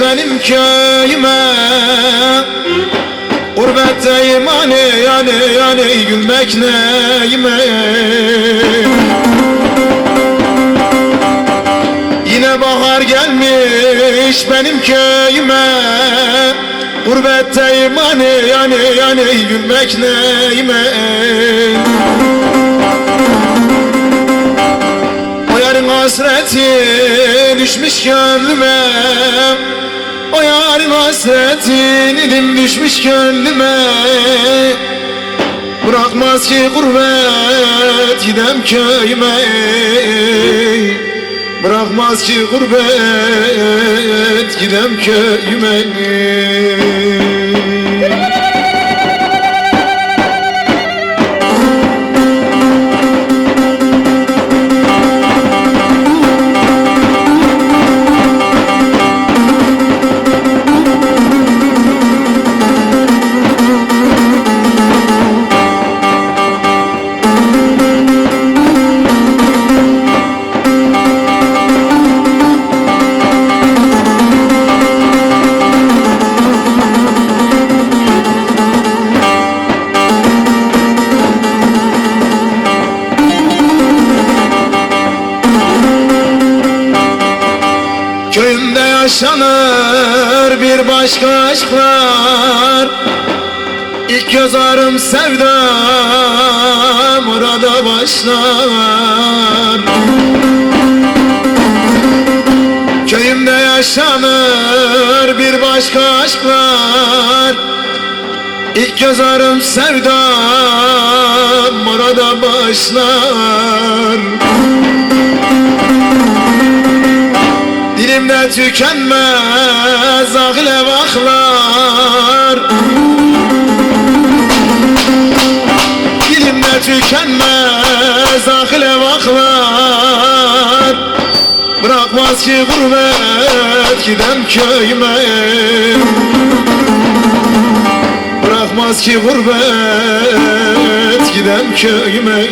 benim köyüme. Gurbetteyim hani yani yani gülmek neyime? Yine bahar gelmiş benim köyüme. Gurbetteyim hani yani yani gülmek neyime hasreti düşmüş gönlüme. O yarın hasreti dilim düşmüş gönlüme. Bırakmaz ki gurbet gidem köyüme. Bırakmaz ki gurbet gidem köyüme Köyümde yaşanır bir başka aşklar. İlk göz ağrım sevdam orada başlar. Köyümde yaşanır bir başka aşklar. İlk göz ağrım sevdam orada başlar Dilimde tükenmez ahile vaklar Dilimde tükenmez ahile vaklar Bırakmaz ki gurbet gidem köyüme. Bırakmaz ki gurbet gidem köyüme